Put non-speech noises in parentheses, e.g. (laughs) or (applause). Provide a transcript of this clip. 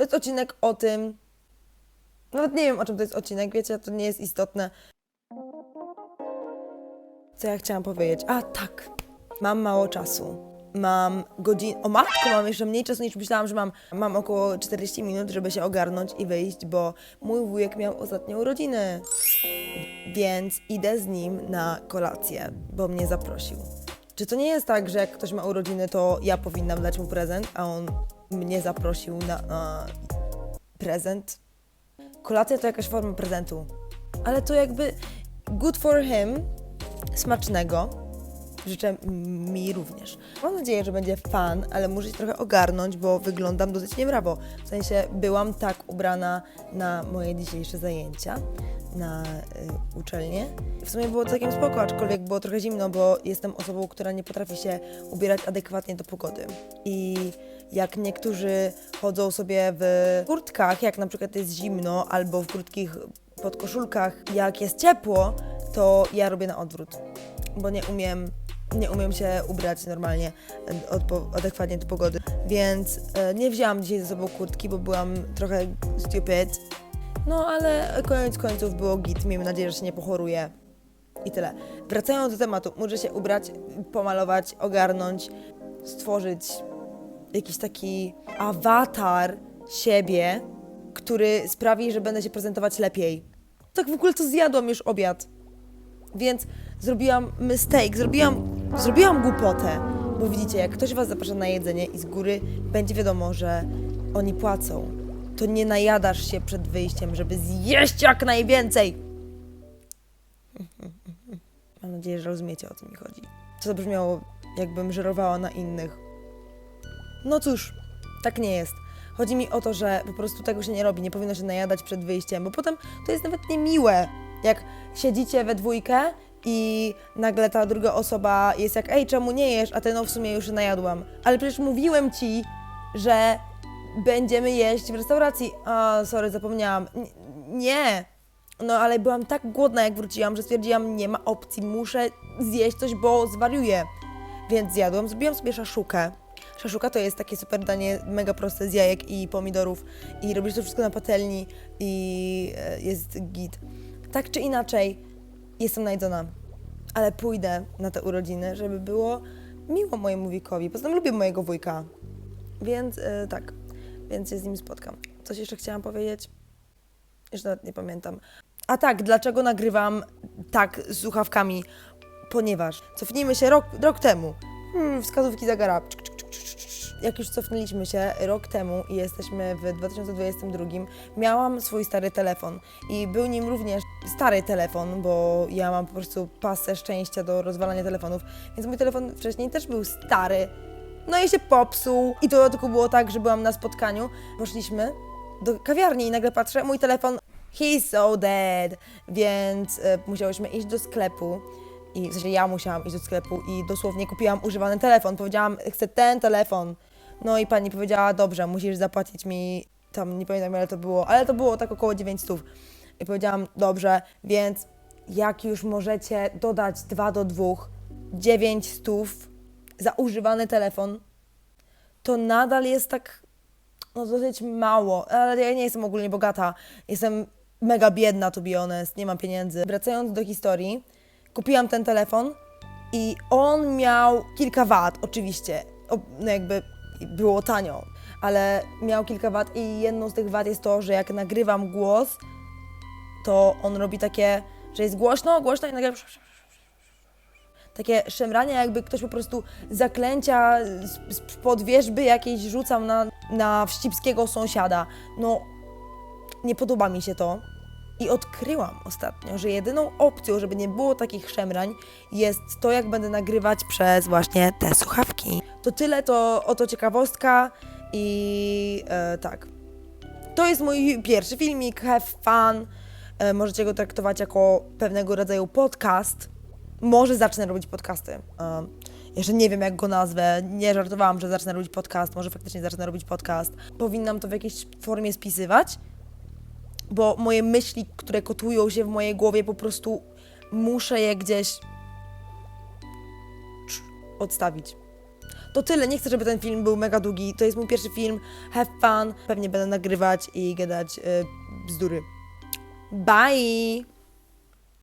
To jest odcinek o tym. Nawet nie wiem, o czym to jest odcinek, wiecie, to nie jest istotne. Co ja chciałam powiedzieć? A tak, mam mało czasu. Mam godzin... O matko, mam jeszcze mniej czasu niż myślałam, że mam. Mam około 40 minut, żeby się ogarnąć i wyjść, bo mój wujek miał ostatnio urodziny. Więc idę z nim na kolację, bo mnie zaprosił. Czy to nie jest tak, że jak ktoś ma urodziny, to ja powinnam dać mu prezent, a on mnie zaprosił na, prezent? Kolacja to jakaś forma prezentu. Ale to jakby good for him, smacznego. Życzę mi również. Mam nadzieję, że będzie fan, ale muszę się trochę ogarnąć, bo wyglądam dosyć niebrawo. W sensie byłam tak ubrana na moje dzisiejsze zajęcia na y, uczelnię. W sumie było całkiem spoko, aczkolwiek było trochę zimno, bo jestem osobą, która nie potrafi się ubierać adekwatnie do pogody. I jak niektórzy chodzą sobie w kurtkach, jak na przykład jest zimno, albo w krótkich podkoszulkach, jak jest ciepło, to ja robię na odwrót, bo nie umiem, nie umiem się ubrać normalnie, adekwatnie do pogody. Więc e, nie wzięłam dzisiaj ze sobą kurtki, bo byłam trochę stupid. No ale koniec końców było git, miejmy nadzieję, że się nie pochoruję. I tyle. Wracając do tematu, muszę się ubrać, pomalować, ogarnąć, stworzyć jakiś taki awatar siebie, który sprawi, że będę się prezentować lepiej. Tak w ogóle to zjadłam już obiad. Więc zrobiłam mistake, zrobiłam, zrobiłam głupotę. Bo widzicie, jak ktoś was zaprasza na jedzenie i z góry będzie wiadomo, że oni płacą, to nie najadasz się przed wyjściem, żeby zjeść jak najwięcej. (laughs) Mam nadzieję, że rozumiecie o co mi chodzi. To zabrzmiało, jakbym żerowała na innych. No cóż, tak nie jest. Chodzi mi o to, że po prostu tego się nie robi, nie powinno się najadać przed wyjściem, bo potem to jest nawet niemiłe. Jak siedzicie we dwójkę i nagle ta druga osoba jest jak, ej, czemu nie jesz, a ty no w sumie już się najadłam. Ale przecież mówiłem ci, że będziemy jeść w restauracji. A, sorry, zapomniałam. N- nie. No ale byłam tak głodna, jak wróciłam, że stwierdziłam, nie ma opcji, muszę zjeść coś, bo zwariuję. Więc zjadłam, zrobiłam sobie szaszukę. Szaszuka to jest takie super danie, mega proste z jajek i pomidorów i robisz to wszystko na patelni i e, jest git. Tak czy inaczej, jestem najedzona, ale pójdę na te urodziny, żeby było miło mojemu wujkowi. Poza tym lubię mojego wujka, więc e, tak, więc się z nim spotkam. Coś jeszcze chciałam powiedzieć? Już nawet nie pamiętam. A tak, dlaczego nagrywam tak z słuchawkami? Ponieważ cofnijmy się rok, rok temu. Hmm, wskazówki zegara. Czk, Jak już cofnęliśmy się rok temu i jesteśmy w 2022, miałam swój stary telefon i był nim również stary telefon, bo ja mam po prostu pasę szczęścia do rozwalania telefonów, więc mój telefon wcześniej też był stary. No i się popsuł. I to tylko było tak, że byłam na spotkaniu. Poszliśmy do kawiarni i nagle patrzę, mój telefon, he's so dead, więc e, musiałyśmy iść do sklepu. I w sensie ja musiałam iść do sklepu i dosłownie kupiłam używany telefon. Powiedziałam, chcę ten telefon. No i pani powiedziała, dobrze, musisz zapłacić mi, tam nie pamiętam ile to było, ale to było tak około 900. I powiedziałam, dobrze, więc jak już możecie dodać 2 do 2, 900 za używany telefon, to nadal jest tak no dosyć mało, ale ja nie jestem ogólnie bogata. Jestem mega biedna, to be honest, nie mam pieniędzy. Wracając do historii, kupiłam ten telefon i on miał kilka wad, oczywiście. O, no jakby było tanio, ale miał kilka wad i jedną z tych wad jest to, że jak nagrywam głos, to on robi takie, że jest głośno, głośno i nagle takie szemranie, jakby ktoś po prostu zaklęcia z, z pod wierzby jakiejś rzucał na, na wścibskiego sąsiada. No, nie podoba mi się to. I odkryłam ostatnio, że jedyną opcją, żeby nie było takich szemrań, jest to, jak będę nagrywać przez właśnie te słuchawki. To tyle, to oto ciekawostka i e, tak. To jest mój pierwszy filmik, have fun. E, możecie go traktować jako pewnego rodzaju podcast. Może zacznę robić podcasty. E, jeszcze nie wiem, jak go nazwę. Nie żartowałam, że zacznę robić podcast. Może faktycznie zacznę robić podcast. Powinnam to w jakiejś formie spisywać, bo moje myśli, które kotują się w mojej głowie, po prostu muszę je gdzieś odstawić. To tyle, nie chcę, żeby ten film był mega długi. To jest mój pierwszy film. Have fun. Pewnie będę nagrywać i gadać y, bzdury. Bye!